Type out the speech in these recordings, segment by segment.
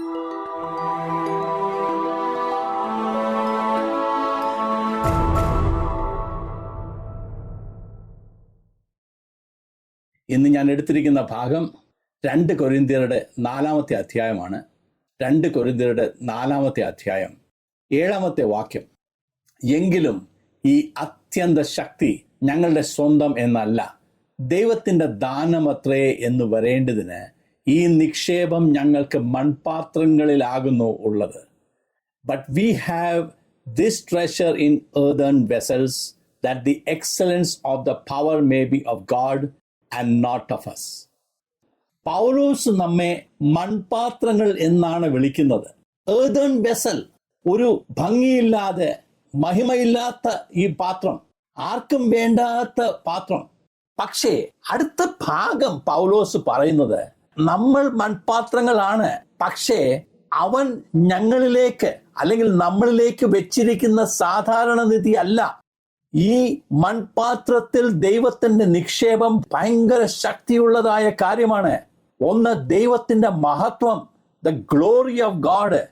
ഇന്ന് ഞാൻ എടുത്തിരിക്കുന്ന ഭാഗം രണ്ട് കൊരിന്തിയരുടെ നാലാമത്തെ അധ്യായമാണ്. രണ്ട് കൊരിന്തിയരുടെ നാലാമത്തെ അധ്യായം ഏഴാമത്തെ വാക്യം. എങ്കിലും ഈ അത്യന്ത ശക്തി ഞങ്ങളുടെ സ്വന്തം എന്നല്ല ദൈവത്തിന്റെ ദാനമത്രേ എന്ന് വരേണ്ടതിന് ഈ നിക്ഷേപം ഞങ്ങൾക്ക് മൺപാത്രങ്ങളിലാകുന്നു ഉള്ളത്. But we have this treasure in earthen vessels that the excellence of the power may be of God and not of us Paulose നമ്മെ മൺപാത്രങ്ങൾ എന്നാണ് വിളിക്കുന്നത്. ഏതേൺ വെസൽ ഒരു ഭംഗിയില്ലാതെ മഹിമയില്ലാത്ത ഈ പാത്രം ആർക്കും വേണ്ടാത്ത പാത്രം. പക്ഷേ അടുത്ത ഭാഗം പൗലോസ് പറയുന്നത് നമ്മൾ മൺപാത്രങ്ങളാണ്. പക്ഷേ അവൻ ഞങ്ങളിലേക്ക് അല്ലെങ്കിൽ നമ്മളിലേക്ക് വെച്ചിരിക്കുന്ന സാധാരണ നിധി അല്ല. ഈ മൺപാത്രത്തിൽ ദൈവത്തിന്റെ നിക്ഷേപം ഭയങ്കര ശക്തിയുള്ളതായ കാര്യമാണ്. ഒന്ന് ദൈവത്തിന്റെ മഹത്വം ദ ഗ്ലോറി ഓഫ് ഗാഡ്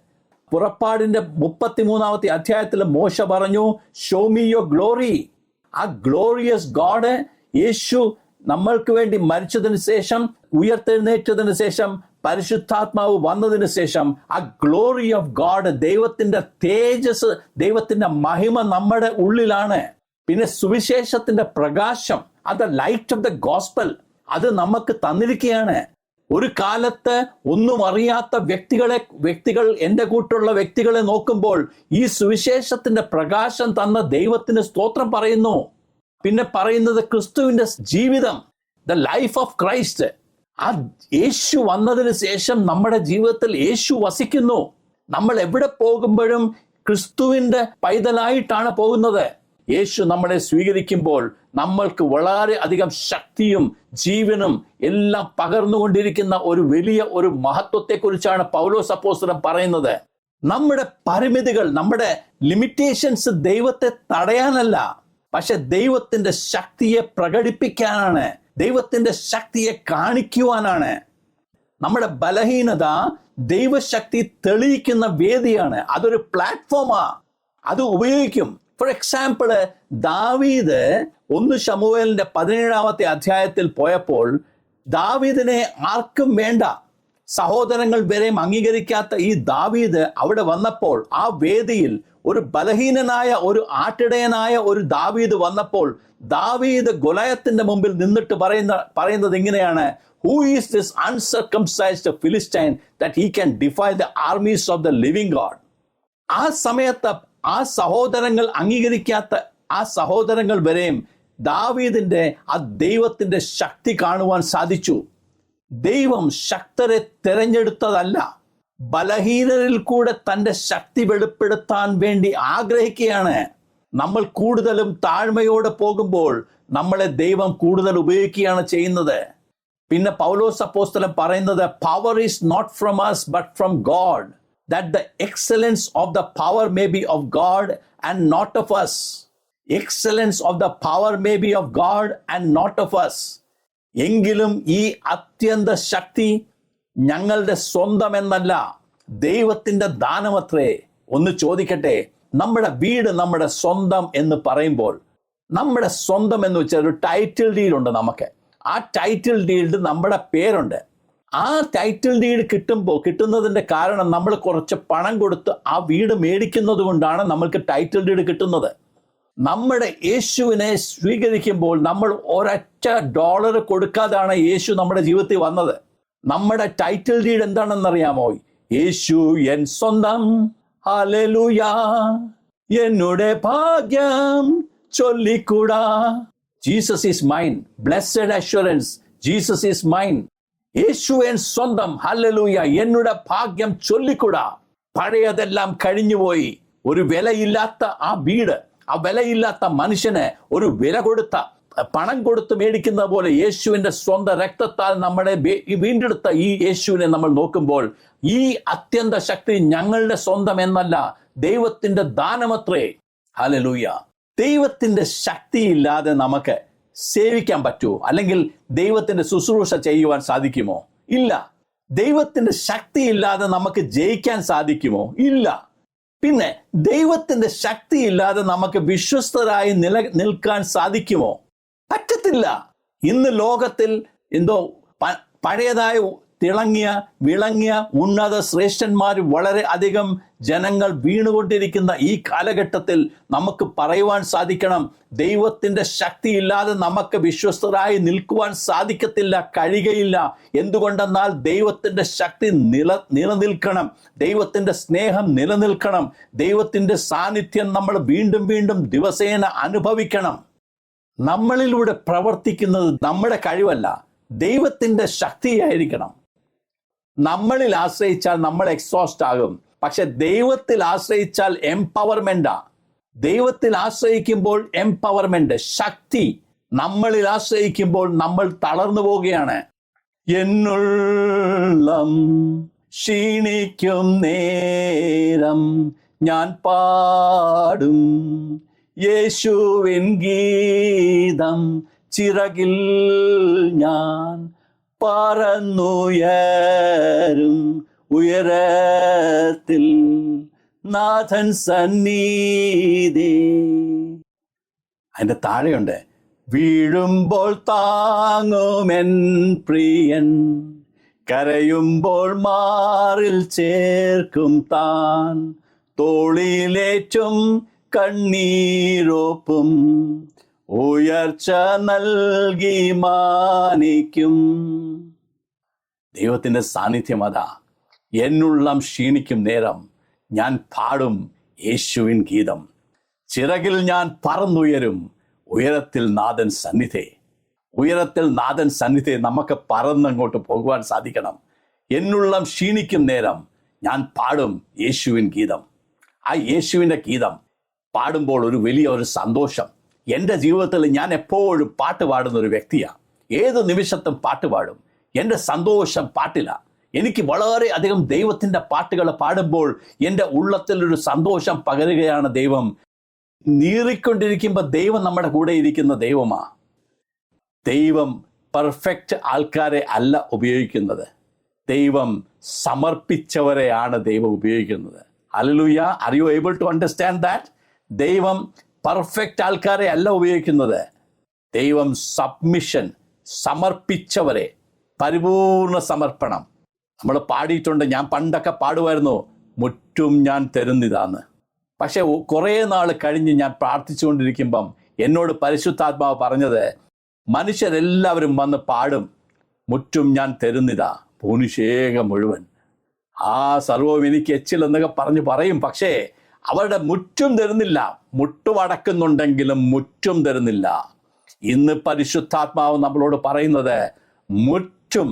പുറപ്പാടിന്റെ മുപ്പത്തിമൂന്നാമത്തെ അധ്യായത്തിൽ മോശ പറഞ്ഞു ഷോ മീ യോ ഗ്ലോറി ആ ഗ്ലോറിയസ് ഗാഡ് യേശു നമ്മൾക്ക് വേണ്ടി മരിച്ചതിന് ശേഷം ഉയർത്തെഴുന്നേറ്റതിന് ശേഷം പരിശുദ്ധാത്മാവ് വന്നതിന് ശേഷം ആ ഗ്ലോറി ഓഫ് ഗാഡ് ദൈവത്തിന്റെ തേജസ് ദൈവത്തിന്റെ മഹിമ നമ്മുടെ ഉള്ളിലാണ്. പിന്നെ സുവിശേഷത്തിന്റെ പ്രകാശം അത് ലൈറ്റ് ഓഫ് ദ ഗോസ്പൽ അത് നമുക്ക് തന്നിരിക്കുകയാണ്. ഒരു കാലത്ത് ഒന്നും അറിയാത്ത വ്യക്തികളെ വ്യക്തികൾ എന്റെ കൂട്ടുള്ള വ്യക്തികളെ നോക്കുമ്പോൾ ഈ സുവിശേഷത്തിന്റെ പ്രകാശം തന്ന ദൈവത്തിന് സ്തോത്രം പറയുന്നു. പിന്നെ പറയുന്നത് ക്രിസ്തുവിന്റെ ജീവിതം ദ ലൈഫ് ഓഫ് ക്രൈസ്റ്റ് ആ യേശു വന്നതിന് ശേഷം നമ്മുടെ ജീവിതത്തിൽ യേശു വസിക്കുന്നു. നമ്മൾ എവിടെ പോകുമ്പോഴും ക്രിസ്തുവിന്റെ പൈതലായിട്ടാണ് പോകുന്നത്. യേശു നമ്മളെ സ്വീകരിക്കുമ്പോൾ നമ്മൾക്ക് വളരെ അധികം ശക്തിയും ജീവനും എല്ലാം പകർന്നുകൊണ്ടിരിക്കുന്ന ഒരു വലിയ ഒരു മഹത്വത്തെക്കുറിച്ചാണ് പൗലോ അപ്പോസ്തലൻ പറയുന്നത്. നമ്മുടെ പരിമിതികൾ നമ്മുടെ ലിമിറ്റേഷൻസ് ദൈവത്തെ തടയാനല്ല. പക്ഷെ ദൈവത്തിന്റെ ശക്തിയെ പ്രകടിപ്പിക്കാനാണ് ദൈവത്തിന്റെ ശക്തിയെ കാണിക്കുവാനാണ്. നമ്മുടെ ബലഹീനത ദൈവശക്തി തെളിയിക്കുന്ന വേദിയാണ്. അതൊരു പ്ലാറ്റ്ഫോമാ. അത് ഉപയോഗിക്കും. ഫോർ എക്സാമ്പിൾ ദാവീദ് ഒന്ന് ശമുവേലിന്റെ പതിനേഴാമത്തെ അധ്യായത്തിൽ പോയപ്പോൾ ദാവീദിനെ ആർക്കും വേണ്ട. സഹോദരങ്ങൾ വരെയും അംഗീകരിക്കാത്ത ഈ ദാവീദ് അവിടെ വന്നപ്പോൾ ആ വേദിയിൽ ഒരു ബലഹീനനായ ഒരു ആട്ടിടയനായ ഒരു ദാവീദ് വന്നപ്പോൾ ദാവീദ് ഗുലയത്തിന്റെ മുമ്പിൽ നിന്നിട്ട് പറയുന്ന പറയുന്നത് ഇങ്ങനെയാണ് who is this uncircumcised Philistine that he can defy the armies of the living God ആ സമയത്ത് ആ സഹോദരങ്ങൾ അംഗീകരിക്കാത്ത ആ സഹോദരങ്ങൾ വരെയും ദാവീദിന്റെ ആ ദൈവത്തിന്റെ ശക്തി കാണുവാൻ സാധിച്ചു. ദൈവം ശക്തരെ തിരഞ്ഞെടുത്തതല്ല. ബലഹീനരിൽ കൂടെ തന്റെ ശക്തി വെളിപ്പെടുത്താൻ വേണ്ടി ആഗ്രഹിക്കുകയാണ്. നമ്മൾ കൂടുതലും താഴ്മയോടെ പോകുമ്പോൾ നമ്മളെ ദൈവം കൂടുതൽ ഉപയോഗിക്കുകയാണ് ചെയ്യുന്നത്. പിന്നെ പൗലോസ് അപ്പോസ്തലം പറയുന്നത് power is not from us but from God that the excellence of the power may be of God and not of us. Excellence of the power may be of God and not of us. എങ്കിലും ഈ അത്യന്ത ശക്തി ഞങ്ങളുടെ സ്വന്തമെന്നല്ല ദൈവത്തിന്റെ ദാനമത്രേ. ഒന്ന് ചോദിക്കട്ടെ നമ്മുടെ വീട് നമ്മുടെ സ്വന്തം എന്ന് പറയുമ്പോൾ നമ്മുടെ സ്വന്തം എന്ന് വെച്ചാൽ ഒരു ടൈറ്റിൽ ഡീഡ് ഉണ്ട് നമുക്ക്. ആ ടൈറ്റിൽ ഡീഡ് നമ്മുടെ പേരുണ്ട്. ആ ടൈറ്റിൽ ഡീഡ് കിട്ടുമ്പോൾ കിട്ടുന്നതിന്റെ കാരണം നമ്മൾ കുറച്ച് പണം കൊടുത്ത് ആ വീട് മേടിക്കുന്നത് കൊണ്ടാണ് നമ്മൾക്ക് ടൈറ്റിൽ ഡീഡ് കിട്ടുന്നത്. നമ്മുടെ യേശുവിനെ സ്വീകരിക്കുമ്പോൾ നമ്മൾ ഒരൊറ്റ ഡോളർ കൊടുക്കാതാണ് യേശു നമ്മുടെ ജീവിതത്തിൽ വന്നത്. നമ്മുടെ ടൈറ്റിൽ ഡീഡ് എന്താണെന്നറിയാമോ? യേശു എൻ സ്വന്തം. ഹല്ലേലൂയാ എന്നുടെ ഭാഗ്യം ചൊല്ലിക്കൂടാ. Jesus is mine blessed assurance Jesus is mine Yeshu N സ്വന്തം. ഹലലൂയ എന്നുടെ ഭാഗ്യം ചൊല്ലിക്കൂടാ. പഴയതെല്ലാം കഴിഞ്ഞുപോയി. ഒരു വിലയില്ലാത്ത ആ വീട്. ആ വിലയില്ലാത്ത മനുഷ്യന് ഒരു വില കൊടുത്ത പണം കൊടുത്ത് മേടിക്കുന്ന പോലെ യേശുവിന്റെ സ്വന്തം രക്തത്താൽ നമ്മളെ വീണ്ടെടുത്ത ഈ യേശുവിനെ നമ്മൾ നോക്കുമ്പോൾ ഈ അത്യന്ത ശക്തി ഞങ്ങളുടെ സ്വന്തം എന്നല്ല ദൈവത്തിന്റെ ദാനമത്രേ. ഹലലൂയ ദൈവത്തിന്റെ ശക്തിയില്ലാതെ നമുക്ക് സേവിക്കാൻ പറ്റുമോ അല്ലെങ്കിൽ ദൈവത്തിന്റെ ശുശ്രൂഷ ചെയ്യുവാൻ സാധിക്കുമോ? ഇല്ല. ദൈവത്തിന്റെ ശക്തി ഇല്ലാതെ നമുക്ക് ജയിക്കാൻ സാധിക്കുമോ? ഇല്ല. പിന്നെ ദൈവത്തിന്റെ ശക്തിയില്ലാതെ നമുക്ക് വിശ്വസ്തരായി നില നിൽക്കാൻ സാധിക്കുമോ? പറ്റത്തില്ല. ഇന്ന് ലോകത്തിൽ എന്തോ പഴയതായ തിളങ്ങിയ വിളങ്ങിയ ഉന്നത ശ്രേഷ്ഠന്മാർ വളരെ അധികം ജനങ്ങൾ വീണുകൊണ്ടിരിക്കുന്ന ഈ കാലഘട്ടത്തിൽ നമുക്ക് പറയുവാൻ സാധിക്കണം. ദൈവത്തിന്റെ ശക്തിയില്ലാതെ നമുക്ക് വിശ്വസ്തരായി നിൽക്കുവാൻ സാധിക്കത്തില്ല കഴിയുകയില്ല. എന്തുകൊണ്ടെന്നാൽ ദൈവത്തിന്റെ ശക്തി നില നിലനിൽക്കണം. ദൈവത്തിന്റെ സ്നേഹം നിലനിൽക്കണം. ദൈവത്തിന്റെ സാന്നിധ്യം നമ്മൾ വീണ്ടും വീണ്ടും ദിവസേന അനുഭവിക്കണം. നമ്മളിലൂടെ പ്രവർത്തിക്കുന്നത് നമ്മുടെ കഴിവല്ല. ദൈവത്തിന്റെ ശക്തിയായിരിക്കണം. നമ്മളിൽ ആശ്രയിച്ചാൽ നമ്മൾ എക്സോസ്റ്റ് ആകും. പക്ഷെ ദൈവത്തിൽ ആശ്രയിച്ചാൽ എംപവർമെന്റാ ദൈവത്തിൽ ആശ്രയിക്കുമ്പോൾ എംപവർമെന്റ് ശക്തി നമ്മളിൽ ആശ്രയിക്കുമ്പോൾ നമ്മൾ തളർന്നു പോവുകയാണ്. എന്നുള്ളം ക്ഷീണിക്കും നേരം ഞാൻ പാടും. യേശുവിൻ ഗീതം ചിറകിൽ ഞാൻ പറന്നുയരും ഉയരത്തിൽ നാഥൻ സന്നീതി അതിന്റെ താഴെയുണ്ട് വീഴുമ്പോൾ താങ്ങുമെൻ പ്രിയൻ കരയുമ്പോൾ മാറിൽ ചേർക്കും താൻ തോളിലേറ്റും കണ്ണീരൊപ്പും. ഉയർച്ച നൽകി മാനിക്കും. ദൈവത്തിന്റെ സാന്നിധ്യം അതാ. എന്നുള്ളം ക്ഷീണിക്കും നേരം ഞാൻ പാടും യേശുവിൻ ഗീതം. ചിറകിൽ ഞാൻ പറന്നുയരും ഉയരത്തിൽ നാഥൻ സന്നിധി. ഉയരത്തിൽ നാഥൻ സന്നിധി നമുക്ക് പറന്നങ്ങോട്ട് പോകുവാൻ സാധിക്കണം. എന്നുള്ളം ക്ഷീണിക്കും നേരം ഞാൻ പാടും യേശുവിൻ ഗീതം. ആ യേശുവിന്റെ ഗീതം പാടുമ്പോൾ ഒരു വലിയ ഒരു സന്തോഷം. എന്റെ ജീവിതത്തിൽ ഞാൻ എപ്പോഴും പാട്ട് പാടുന്ന ഒരു വ്യക്തിയാണ് ഏത് നിമിഷത്തും പാട്ട് പാടും. എന്റെ സന്തോഷം പാട്ടിലാണ് എനിക്ക് വളരെ അധികം ദൈവത്തിന്റെ പാട്ടുകൾ പാടുമ്പോൾ എന്റെ ഉള്ളത്തിലൊരു സന്തോഷം പകരുകയാണ് ദൈവം. നീറിക്കൊണ്ടിരിക്കുമ്പോൾ ദൈവം നമ്മുടെ കൂടെ ഇരിക്കുന്ന ദൈവമാ. ദൈവം പെർഫെക്റ്റ് ആൾക്കാരെ അല്ല ഉപയോഗിക്കുന്നത്. ദൈവം സമർപ്പിച്ചവരെയാണ് ദൈവം ഉപയോഗിക്കുന്നത്. Alleluia are you able to understand that ദൈവം പെർഫെക്റ്റ് ആൾക്കാരെ അല്ല ഉപയോഗിക്കുന്നത്. ദൈവം സബ്മിഷൻ സമർപ്പിച്ചവരെ പരിപൂർണ സമർപ്പണം. നമ്മൾ പാടിയിട്ടുണ്ട് ഞാൻ പണ്ടൊക്കെ പാടുമായിരുന്നു മുറ്റും ഞാൻ തരുന്നിതാന്ന്. പക്ഷെ കുറേ നാൾ കഴിഞ്ഞ് ഞാൻ പ്രാർത്ഥിച്ചുകൊണ്ടിരിക്കുമ്പം എന്നോട് പരിശുദ്ധാത്മാവ് പറഞ്ഞത് മനുഷ്യരെല്ലാവരും വന്ന് പാടും മുറ്റും ഞാൻ തരുന്നിതാ ഭൂനിഷേകം മുഴുവൻ. ആ സർവവും എനിക്ക് എന്നൊക്കെ പറഞ്ഞു പറയും പക്ഷേ അവരുടെ മുറ്റും തരുന്നില്ല. മുട്ടുമടക്കുന്നുണ്ടെങ്കിലും മുറ്റും തരുന്നില്ല. ഇന്ന് പരിശുദ്ധാത്മാവ് നമ്മളോട് പറയുന്നത് മുറ്റും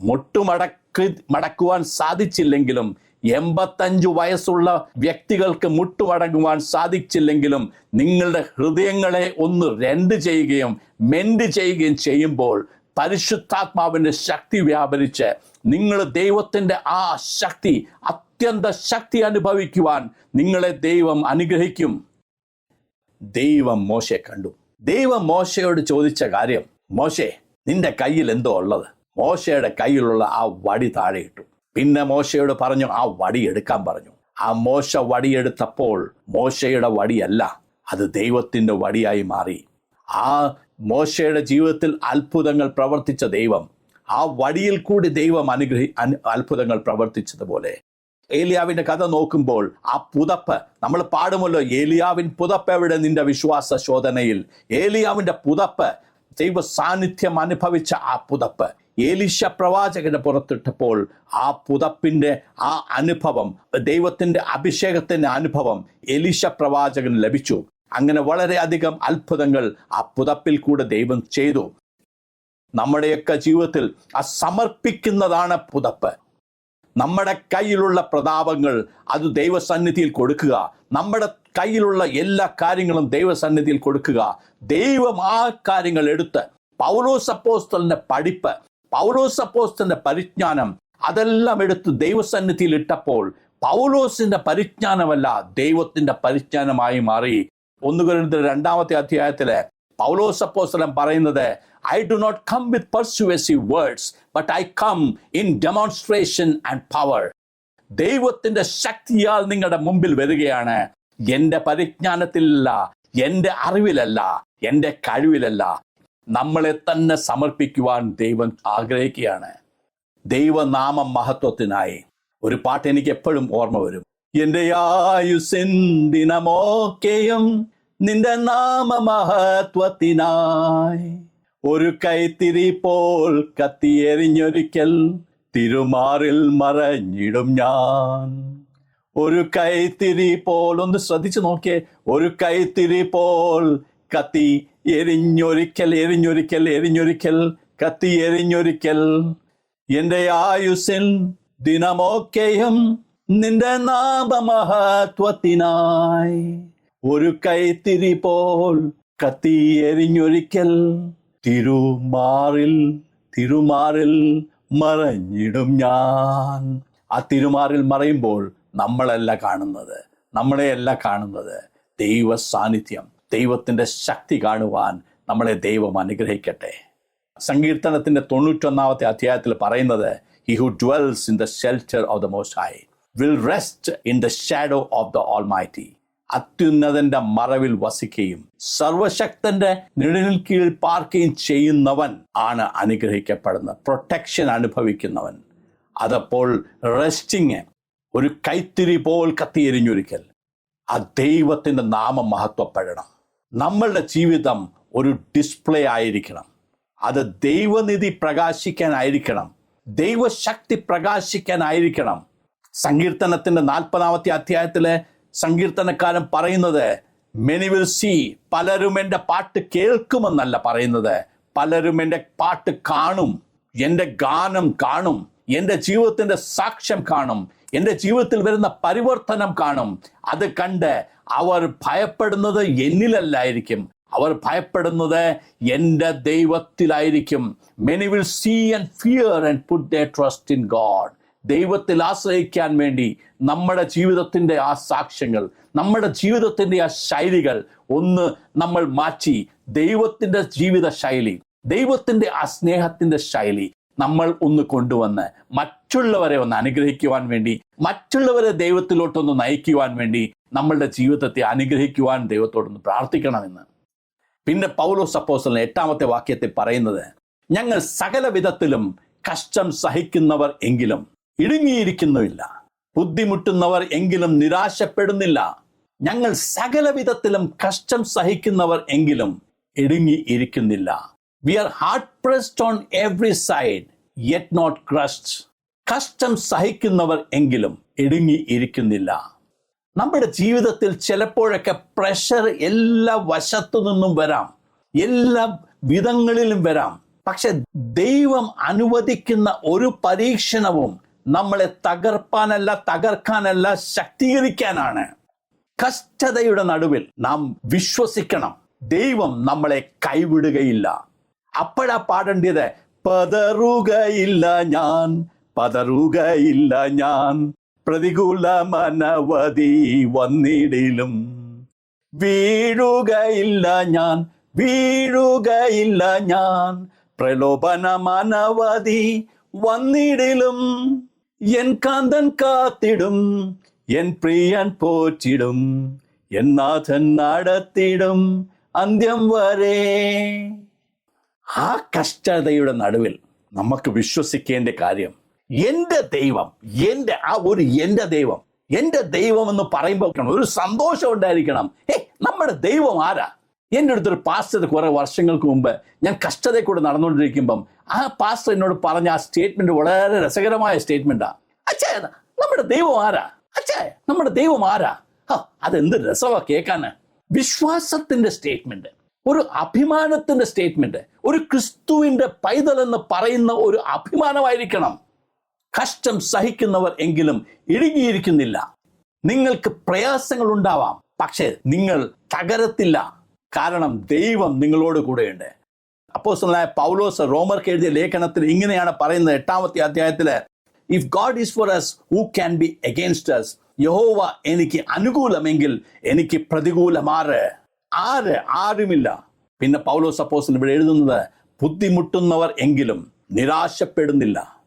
മുട്ടുമടക്ക് മടക്കുവാൻ സാധിച്ചില്ലെങ്കിലും എൺപത്തഞ്ച് വയസ്സുള്ള വ്യക്തികൾക്ക് മുട്ടുമടങ്ങുവാൻ സാധിച്ചില്ലെങ്കിലും നിങ്ങളുടെ ഹൃദയങ്ങളെ ഒന്ന് രണ്ട് ചെയ്യുകയും മെൻഡ് ചെയ്യുകയും ചെയ്യുമ്പോൾ പരിശുദ്ധാത്മാവിന്റെ ശക്തി വ്യാപരിച്ച് നിങ്ങൾ ദൈവത്തിന്റെ ആ ശക്തി അത്യന്ത ശക്തി അനുഭവിക്കുവാൻ നിങ്ങളെ ദൈവം അനുഗ്രഹിക്കും. ദൈവം മോശയെ കണ്ടു. ദൈവം മോശയോട് ചോദിച്ച കാര്യം മോശെ നിന്റെ കയ്യിൽ എന്തോ ഉള്ളത്? മോശയുടെ കയ്യിലുള്ള ആ വടി താഴെ ഇട്ടു. പിന്നെ മോശയോട് പറഞ്ഞു ആ വടി എടുക്കാൻ പറഞ്ഞു. ആ മോശ വടിയെടുത്തപ്പോൾ മോശയുടെ വടിയല്ല അത് ദൈവത്തിന്റെ വടിയായി മാറി. ആ മോശയുടെ ജീവിതത്തിൽ അത്ഭുതങ്ങൾ പ്രവർത്തിച്ച ദൈവം ആ വടിയിൽ കൂടി ദൈവം അനുഗ്രഹി അനു- അത്ഭുതങ്ങൾ പ്രവർത്തിച്ചതുപോലെ. ഏലിയാവിന്റെ കഥ നോക്കുമ്പോൾ ആ പുതപ്പ് നമ്മൾ പാടുമല്ലോ ഏലിയാവിൻ പുതപ്പ് എവിടെ നിന്റെ വിശ്വാസ ശോധനയിൽ? ഏലിയാവിന്റെ പുതപ്പ് ദൈവ സാന്നിധ്യം അനുഭവിച്ച ആ പുതപ്പ്. ഏലിശ പ്രവാചകന്റെ പുറത്തിട്ടപ്പോൾ ആ പുതപ്പിന്റെ ആ അനുഭവം ദൈവത്തിന്റെ അഭിഷേകത്തിന്റെ അനുഭവം എലിശ പ്രവാചകന് ലഭിച്ചു. അങ്ങനെ വളരെയധികം അത്ഭുതങ്ങൾ ആ പുതപ്പിൽ കൂടെ ദൈവം ചെയ്തു. നമ്മുടെയൊക്കെ ജീവിതത്തിൽ ആ സമർപ്പിക്കുന്നതാണ് പുതപ്പ്. നമ്മുടെ കയ്യിലുള്ള പ്രതാപങ്ങൾ അത് ദൈവസന്നിധിയിൽ കൊടുക്കുക. നമ്മുടെ കയ്യിലുള്ള എല്ലാ കാര്യങ്ങളും ദൈവസന്നിധിയിൽ കൊടുക്കുക. ദൈവം ആ കാര്യങ്ങൾ എടുത്ത് പൗലോസ് അപ്പോസ്തലിന്റെ പഠിപ്പ് പൗലോസ് പരിജ്ഞാനം അതെല്ലാം എടുത്ത് ദൈവസന്നിധിയിൽ ഇട്ടപ്പോൾ പൗലോസിന്റെ പരിജ്ഞാനമല്ല ദൈവത്തിന്റെ പരിജ്ഞാനമായി മാറി. ഒന്ന് രണ്ടാമത്തെ അധ്യായത്തിൽ പൗലോസ് അപ്പോസ്തലൻ പറയുന്നത് I do not come with persuasive words but I come in demonstration and power ദൈവത്തിന്റെ ശക്തിയാൽ നിങ്ങളുടെ മുമ്പിൽ വരികയാണ്. എന്റെ പരിജ്ഞാനത്തിലല്ല എന്റെ അറിവിലല്ല എന്റെ കഴിവിലല്ല. നമ്മളെ തന്നെ സമർപ്പിക്കുവാൻ ദൈവം ആഗ്രഹിക്കുകയാണ്. ദൈവനാമ മഹത്വത്തിനായി. ഒരു പാട്ട് എനിക്ക് എപ്പോഴും ഓർമ്മ വരും. എന്റെ ആയുസെന്തിനമോക്കെയും നിന്റെ നാമ മഹത്വത്തിനായി ഒരു കൈത്തിരി പോൽ കത്തിയെറിഞ്ഞൊരിക്കൽ തിരുമാറിൽ മറഞ്ഞിടും ഞാൻ. ഒരു കൈത്തിരി പോൽ ഒന്ന് ശ്രദ്ധിച്ചു നോക്കിയേ. ഒരു കൈത്തിരി പോൽ കത്തി എരിഞ്ഞൊരിക്കൽ എരിഞ്ഞൊരിക്കൽ എരിഞ്ഞൊരിക്കൽ കത്തി എരിഞ്ഞൊരിക്കൽ. എന്റെ ആയുസിൽ ദിനമൊക്കെയും നിന്റെ നാമമഹത്വത്തിനായി ഒരു കൈത്തിരി പോൽ കത്തി എരിഞ്ഞൊരിക്കൽ. തിരുമാറിൽ തിരുമാറിൽ മറഞ്ഞിടും ഞാൻ. ആ തിരുമാറിൽ മറയുമ്പോൾ നമ്മളല്ല കാണുന്നത് നമ്മളെയല്ല കാണുന്നത്. ദൈവ സാന്നിധ്യം ദൈവത്തിന്റെ ശക്തി കാണുവാൻ നമ്മളെ ദൈവം അനുഗ്രഹിക്കട്ടെ. സങ്കീർത്തനത്തിന്റെ തൊണ്ണൂറ്റൊന്നാമത്തെ അധ്യായത്തിൽ പറയുന്നത് he who dwells in the shelter of the most high will rest in the shadow of the almighty അത്യുന്നതന്റെ മറവിൽ വസിക്കുകയും സർവശക്തന്റെ നിഴലിൽ കീഴിൽ പാർക്കുകയും ചെയ്യുന്നവൻ ആണ് അനുഗ്രഹിക്കപ്പെടുന്നത്. പ്രൊട്ടക്ഷൻ അനുഭവിക്കുന്നവൻ. അതപ്പോൾ റെസ്റ്റിങ് ഒരു കൈത്തിരി പോൽ കത്തിയെരിഞ്ഞൊരിക്കൽ. ആ ദൈവത്തിന്റെ നാമം മഹത്വപ്പെടണം. നമ്മളുടെ ജീവിതം ഒരു ഡിസ്പ്ലേ ആയിരിക്കണം. അത് ദൈവനിധി പ്രകാശിക്കാനായിരിക്കണം. ദൈവശക്തി പ്രകാശിക്കാനായിരിക്കണം. സങ്കീർത്തനത്തിന്റെ നാൽപ്പതാമത്തെ അധ്യായത്തിലെ സങ്കീർത്തനക്കാരൻ പറയുന്നത് മെനി വിൽ സി പലരും എന്റെ പാട്ട് കേൾക്കുമെന്നല്ല പറയുന്നത്. പലരും എന്റെ പാട്ട് കാണും എന്റെ ഗാനം കാണും എന്റെ ജീവിതത്തിന്റെ സാക്ഷ്യം കാണും എന്റെ ജീവിതത്തിൽ വരുന്ന പരിവർത്തനം കാണും. അത് കണ്ട് അവർ ഭയപ്പെടുന്നത് എന്നിലല്ലായിരിക്കും. അവർ ഭയപ്പെടുന്നത് എന്റെ ദൈവത്തിലായിരിക്കും. Many will see and fear and put the trust in God ദൈവത്തിൽ ആശ്രയിക്കാൻ വേണ്ടി നമ്മുടെ ജീവിതത്തിന്റെ ആ സാക്ഷ്യങ്ങൾ നമ്മുടെ ജീവിതത്തിന്റെ ആ ശൈലികൾ ഒന്ന് നമ്മൾ മാറ്റി. ദൈവത്തിന്റെ ജീവിത ശൈലി ദൈവത്തിന്റെ ആ സ്നേഹത്തിന്റെ ശൈലി നമ്മൾ ഒന്ന് കൊണ്ടുവന്ന് മറ്റുള്ളവരെ ഒന്ന് അനുഗ്രഹിക്കുവാൻ വേണ്ടി മറ്റുള്ളവരെ ദൈവത്തിലോട്ടൊന്ന് നയിക്കുവാൻ വേണ്ടി നമ്മളുടെ ജീവിതത്തെ അനുഗ്രഹിക്കുവാൻ ദൈവത്തോടൊന്ന് പ്രാർത്ഥിക്കണമെന്ന്. പിന്നെ പൗലോസ് അപ്പോസ്തലൻ എട്ടാമത്തെ വാക്യത്തിൽ പറയുന്നത് ഞങ്ങൾ സകല വിധത്തിലും കഷ്ടം സഹിക്കുന്നവർ എങ്കിലും ഇടുങ്ങിയിരിക്കുന്നുമില്ല. ബുദ്ധിമുട്ടുന്നവർ എങ്കിലും നിരാശപ്പെടുന്നില്ല. ഞങ്ങൾ സകല വിധത്തിലും കഷ്ടം സഹിക്കുന്നവർ എങ്കിലും ഇടുങ്ങി ഇരിക്കുന്നില്ല we are hard pressed on every side yet not crushed കഷ്ടം സഹിക്കുന്നവർ എങ്കിലും ഇടുങ്ങി ഇരിക്കുന്നില്ല നമ്മുടെ ജീവിതത്തിൽ ചിലപ്പോഴൊക്കെ പ്രഷർ എല്ലാ വശത്തു നിന്നും വരാം. എല്ലാ വിധങ്ങളിലും വരാം. പക്ഷെ ദൈവം അനുവദിക്കുന്ന ഒരു പരീക്ഷണവും നമ്മളെ തകർപ്പാനല്ല തകർക്കാനല്ല ശക്തീകരിക്കാനാണ്. കഷ്ടതയുടെ നടുവിൽ നാം വിശ്വസിക്കണം. ദൈവം നമ്മളെ കൈവിടുകയില്ല. അപ്പോഴാ പാടേണ്ടത്? പതറുകയില്ല ഞാൻ പതറുകയില്ല ഞാൻ. പ്രതികൂല മനവതി വന്നിടിലും. വീഴുകയില്ല ഞാൻ വീഴുകയില്ല ഞാൻ. പ്രലോഭന മനവതി വന്നിടിലും. എൻ കാന്തൻ കാത്തിടും എൻ പ്രിയൻ പോറ്റിടും എൻ നാഥൻ നടത്തിടും അന്ത്യം വരെ. ആ കഷ്ടതയുടെ നടുവിൽ നമുക്ക് വിശ്വസിക്കേണ്ട കാര്യം എന്റെ ദൈവം എന്റെ ആ ഒരു എന്റെ ദൈവം എന്റെ ദൈവം എന്ന് പറയുമ്പോൾ ഒരു സന്തോഷം ഉണ്ടായിരിക്കണം. ഏ നമ്മുടെ ദൈവം ആരാ? എന്റെ അടുത്തൊരു പാസ്റ്റർ കുറേ വർഷങ്ങൾക്ക് മുമ്പ് ഞാൻ കഷ്ടതയിൽ കൂടെ നടന്നുകൊണ്ടിരിക്കുമ്പം ആ പാസ്റ്റർ എന്നോട് പറഞ്ഞ ആ സ്റ്റേറ്റ്മെന്റ് വളരെ രസകരമായ സ്റ്റേറ്റ്മെന്റാ അച്ഛാ നമ്മുടെ ദൈവം ആരാ? അച്ഛാ നമ്മുടെ ദൈവം ആരാ? അതെന്ത് രസമാ കേൾക്കാന്. വിശ്വാസത്തിന്റെ സ്റ്റേറ്റ്മെന്റ് ഒരു അഭിമാനത്തിന്റെ സ്റ്റേറ്റ്മെന്റ് ഒരു ക്രിസ്തുവിന്റെ പൈതൽ എന്ന് പറയുന്ന ഒരു അഭിമാനമായിരിക്കണം. കഷ്ടം സഹിക്കുന്നവർ എങ്കിലും ഇടുങ്ങിയിരിക്കുന്നില്ല. നിങ്ങൾക്ക് പ്രയാസങ്ങൾ ഉണ്ടാവാം പക്ഷേ നിങ്ങൾ തകരത്തില്ല. കാരണം ദൈവം നിങ്ങളോട് കൂടെയുണ്ട്. അപ്പോസ്തലനായ പൗലോസ് റോമർക്ക് എഴുതിയ ലേഖനത്തിൽ ഇങ്ങനെയാണ് പറയുന്നത് എട്ടാമത്തെ അധ്യായത്തിൽ if God is for us who can be against us യഹോവ എനിക്ക് അനുകൂലമെങ്കിൽ എനിക്ക് പ്രതികൂലമാറ് ആര്? ആരുമില്ല. പിന്നെ പൗലോസ് അപ്പോസ്തലൻ ഇവിടെ എഴുതുന്നത് ബുദ്ധിമുട്ടുന്നവർ എങ്കിലും നിരാശപ്പെടുന്നില്ല.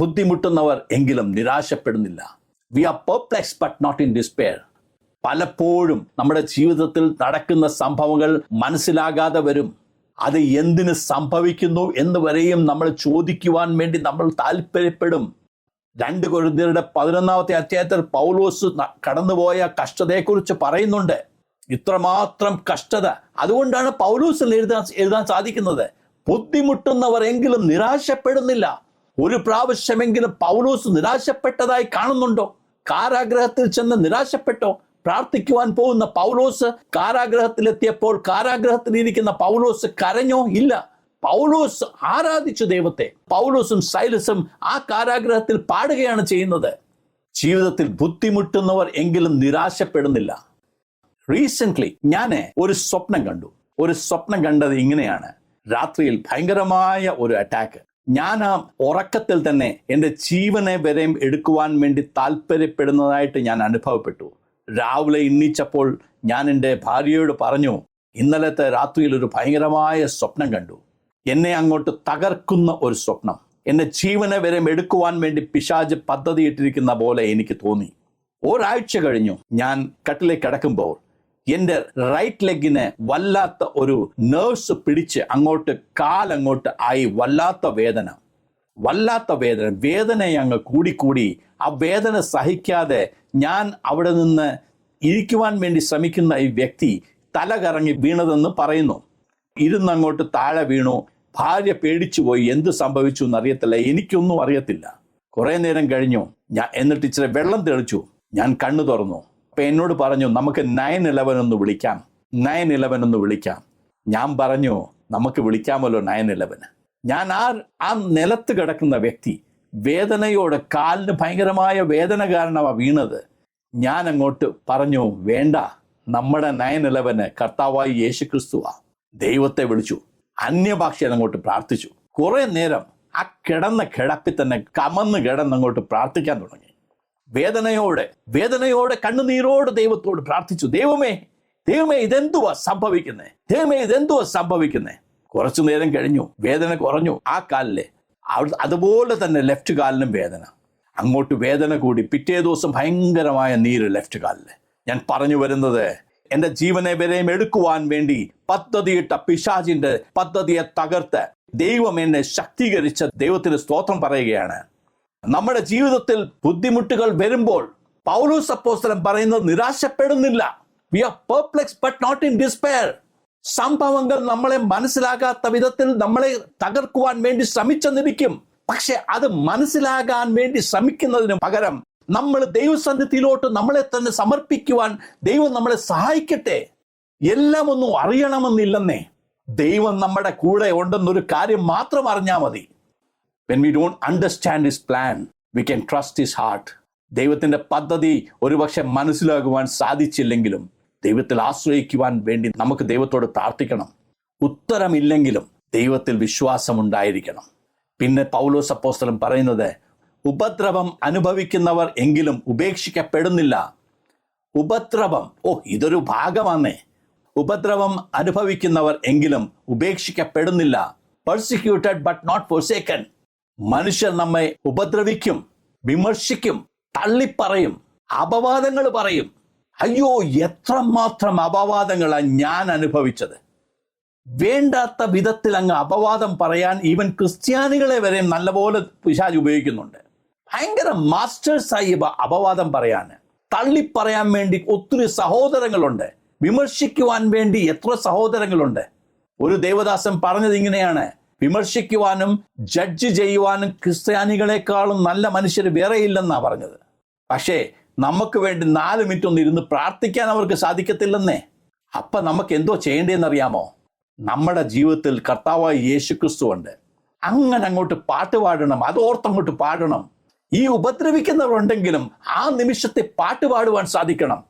ബുദ്ധിമുട്ടുന്നവർ എങ്കിലും നിരാശപ്പെടുന്നില്ല. We are perplexed but not in despair പലപ്പോഴും നമ്മുടെ ജീവിതത്തിൽ നടക്കുന്ന സംഭവങ്ങൾ മനസ്സിലാകാതെ വരും. അത് എന്തിന് സംഭവിക്കുന്നു എന്ന് വരെയും നമ്മൾ ചോദിക്കുവാൻ വേണ്ടി നമ്മൾ താല്പര്യപ്പെടും. രണ്ട് കുരുതിരുടെ പതിനൊന്നാമത്തെ അധ്യായത്തിൽ പൗലോസ് കടന്നുപോയ കഷ്ടതയെക്കുറിച്ച് പറയുന്നുണ്ട്. ഇത്രമാത്രം കഷ്ടത. അതുകൊണ്ടാണ് പൗലോസിൽ എഴുതാൻ എഴുതാൻ സാധിക്കുന്നത്. ബുദ്ധിമുട്ടുന്നവർ എങ്കിലും നിരാശപ്പെടുന്നില്ല. ഒരു പ്രാവശ്യമെങ്കിലും പൗലോസ് നിരാശപ്പെട്ടതായി കാണുന്നുണ്ടോ? കാരാഗ്രഹത്തിൽ ചെന്ന് നിരാശപ്പെട്ടോ? പ്രാർത്ഥിക്കുവാൻ പോകുന്ന പൗലോസ് കാരാഗ്രഹത്തിലെത്തിയപ്പോൾ കാരാഗ്രഹത്തിൽ ഇരിക്കുന്ന പൗലോസ് കരഞ്ഞോ? ഇല്ല. പൗലോസ് ആരാധിച്ചു ദൈവത്തെ? പൗലോസും സൈലസും ആ കാരാഗ്രഹത്തിൽ പാടുകയാണ് ചെയ്യുന്നത്. ജീവിതത്തിൽ ബുദ്ധിമുട്ടുന്നവർ എങ്കിലും നിരാശപ്പെടുന്നില്ല. റീസെന്റ്ലി ഞാൻ ഒരു സ്വപ്നം കണ്ടു. ഒരു സ്വപ്നം കണ്ടത് ഇങ്ങനെയാണ്. രാത്രിയിൽ ഭയങ്കരമായ ഒരു അറ്റാക്ക് ഞാൻ ആ ഉറക്കത്തിൽ തന്നെ എന്റെ ജീവനെ വരെയും എടുക്കുവാൻ വേണ്ടി താല്പര്യപ്പെടുന്നതായിട്ട് ഞാൻ അനുഭവപ്പെട്ടു. രാവിലെ എണ്ണീച്ചപ്പോൾ ഞാൻ എന്റെ ഭാര്യയോട് പറഞ്ഞു ഇന്നലത്തെ രാത്രിയിൽ ഒരു ഭയങ്കരമായ സ്വപ്നം കണ്ടു. എന്നെ അങ്ങോട്ട് തകർക്കുന്ന ഒരു സ്വപ്നം. എന്നെ ജീവനെ വരെ എടുക്കുവാൻ വേണ്ടി പിശാജ് പദ്ധതിയിട്ടിരിക്കുന്ന പോലെ എനിക്ക് തോന്നി. ഒരാഴ്ച കഴിഞ്ഞു ഞാൻ കട്ടിലേക്ക് കിടക്കുമ്പോൾ എന്റെ റൈറ്റ് ലെഗിനെ വല്ലാത്ത ഒരു നേഴ്സ് പിടിച്ച് അങ്ങോട്ട് കാലങ്ങോട്ട് ആയി വല്ലാത്ത വേദന. വല്ലാത്ത വേദന. വേദന അങ്ങ് കൂടിക്കൂടി. ആ വേദന സഹിക്കാതെ ഞാൻ അവിടെ നിന്ന് ഇരിക്കുവാൻ വേണ്ടി ശ്രമിക്കുന്ന ഈ വ്യക്തി തല കറങ്ങി വീണതെന്ന് പറയുന്നു. ഇരുന്നങ്ങോട്ട് താഴെ വീണു. ഭാര്യ പേടിച്ചു പോയി. എന്ത് സംഭവിച്ചു എന്നറിയത്തില്ല. എനിക്കൊന്നും അറിയത്തില്ല. കുറേ നേരം കഴിഞ്ഞു. ഞാൻ എന്നിട്ട് ഇച്ചിരി വെള്ളം തെളിച്ചു. ഞാൻ കണ്ണു തുറന്നു. അപ്പൊ എന്നോട് പറഞ്ഞു നമുക്ക് നയൻ ഇലവൻ ഒന്ന് വിളിക്കാം. നയൻ ഇലവൻ ഒന്ന് വിളിക്കാം. ഞാൻ പറഞ്ഞു നമുക്ക് വിളിക്കാമല്ലോ നയൻ ഇലവന്. ഞാൻ ആ ആ നിലത്ത് കിടക്കുന്ന വ്യക്തി വേദനയോടെ കാലിന് ഭയങ്കരമായ വേദന കാരണമാണ് വീണത്. ഞാൻ അങ്ങോട്ട് പറഞ്ഞു വേണ്ട നമ്മുടെ നയൻ ഇലവന് കർത്താവായി യേശു ക്രിസ്തുവാ ദൈവത്തെ വിളിച്ചു. അന്യഭാഷയിൽ അങ്ങോട്ട് പ്രാർത്ഥിച്ചു. കുറെ നേരം ആ കിടന്ന കിടപ്പിൽ തന്നെ കമന്ന് കിടന്നങ്ങോട്ട് പ്രാർത്ഥിക്കാൻ തുടങ്ങി. വേദനയോടെ വേദനയോടെ കണ്ണുനീരോട് ദൈവത്തോട് പ്രാർത്ഥിച്ചു. ദൈവമേ ദൈവമേ ഇതെന്തുവാ സംഭവിക്കുന്നേ? ദൈവമേ ഇതെന്തുവാ സംഭവിക്കുന്നേ? കുറച്ചു നേരം കഴിഞ്ഞു. വേദന കുറഞ്ഞു. ആ കാലിലെ അതുപോലെ തന്നെ ലെഫ്റ്റ് കാലിനും വേദന. അങ്ങോട്ട് വേദന കൂടി പിറ്റേ ദിവസം ഭയങ്കരമായ നീര് ലെഫ്റ്റ് കാലിൽ ഞാൻ പറഞ്ഞു വരുന്നത് എന്റെ ജീവനെ വരെയും എടുക്കുവാൻ വേണ്ടി പദ്ധതിയിട്ട പിശാചിന്റെ പദ്ധതിയെ തകർത്ത് ദൈവം എന്നെ ശക്തീകരിച്ച ദൈവത്തിന് സ്തോത്രം പറയുകയാണ്. നമ്മുടെ ജീവിതത്തിൽ ബുദ്ധിമുട്ടുകൾ വരുമ്പോൾ പൗലോസ് അപ്പോസ്തലൻ പറയുന്നത് നിരാശപ്പെടുന്നില്ല. We are perplexed but not in despair സംഭവങ്ങൾ നമ്മളെ മനസ്സിലാകാത്ത വിധത്തിൽ നമ്മളെ തകർക്കുവാൻ വേണ്ടി ശ്രമിച്ചെന്നിരിക്കും. പക്ഷെ അത് മനസ്സിലാകാൻ വേണ്ടി ശ്രമിക്കുന്നതിന് പകരം നമ്മൾ ദൈവസന്നിധിയിലോട്ട് നമ്മളെ തന്നെ സമർപ്പിക്കുവാൻ ദൈവം നമ്മളെ സഹായിക്കട്ടെ. എല്ലാം ഒന്നും അറിയണമെന്നില്ലെന്നേ. ദൈവം നമ്മുടെ കൂടെ ഉണ്ടെന്നൊരു കാര്യം മാത്രം അറിഞ്ഞാൽ മതി. When we don't understand his plan we can trust his heart ദൈവത്തിന്റെ പദ്ധതി ഒരുപക്ഷെ മനസ്സിലാകുവാൻ സാധിച്ചില്ലെങ്കിലും ദൈവത്തിൽ ആശ്രയിക്കുവാൻ വേണ്ടി നമുക്ക് ദൈവത്തോട് പ്രാർത്ഥിക്കണം. ഉത്തരമില്ലെങ്കിലും ദൈവത്തിൽ വിശ്വാസം ഉണ്ടായിരിക്കണം പിന്നെ പൗലോസ് അപ്പോസ്തലൻ പറയുന്നത് ഉപദ്രവം അനുഭവിക്കുന്നവർ എങ്കിലും ഉപേക്ഷിക്കപ്പെടുന്നില്ല. ഉപദ്രവം ഓ ഇതൊരു ഭാഗമാണേ ഉപദ്രവം അനുഭവിക്കുന്നവർ എങ്കിലും ഉപേക്ഷിക്കപ്പെടുന്നില്ല. പെർസിക്യൂട്ടഡ് ബട്ട് നോട്ട് ഫോർസേക്കൻ മനുഷ്യർ നമ്മെ ഉപദ്രവിക്കും വിമർശിക്കും തള്ളിപ്പറയും അപവാദങ്ങൾ പറയും. അയ്യോ എത്രമാത്രം അപവാദങ്ങളാണ് ഞാൻ അനുഭവിച്ചത്. വേണ്ടാത്ത വിധത്തിൽ അങ്ങ് അപവാദം പറയാൻ ഈവൻ ക്രിസ്ത്യാനികളെ വരെ നല്ലപോലെ പിശാജ് ഉപയോഗിക്കുന്നുണ്ട്. ഭയങ്കര മാസ്റ്റേഴ്സായി ഇവ അപവാദം പറയാൻ. തള്ളിപ്പറയാൻ വേണ്ടി ഒത്തിരി സഹോദരങ്ങളുണ്ട്. വിമർശിക്കുവാൻ വേണ്ടി എത്ര സഹോദരങ്ങളുണ്ട്. ഒരു ദേവദാസൻ പറഞ്ഞത് ഇങ്ങനെയാണ്. വിമർശിക്കുവാനും ജഡ്ജ് ചെയ്യുവാനും ക്രിസ്ത്യാനികളെക്കാളും നല്ല മനുഷ്യർ വേറെയില്ലെന്നാണ് പറഞ്ഞത്. പക്ഷേ നമുക്ക് വേണ്ടി നാല് മിനിറ്റ് ഒന്ന് ഇരുന്ന് പ്രാർത്ഥിക്കാൻ അവർക്ക് സാധിക്കത്തില്ലെന്നേ. അപ്പം നമുക്ക് എന്തോ ചെയ്യേണ്ടതെന്നറിയാമോ നമ്മുടെ ജീവിതത്തിൽ കർത്താവായ യേശു ക്രിസ്തു ഉണ്ട്. അങ്ങനെ അങ്ങോട്ട് പാട്ട് പാടണം അതോർത്തങ്ങോട്ട് പാടണം. ഈ ഉപദ്രവിക്കുന്നവരുണ്ടെങ്കിലും ആ നിമിഷത്തെ പാട്ട് പാടുവാൻ സാധിക്കണം.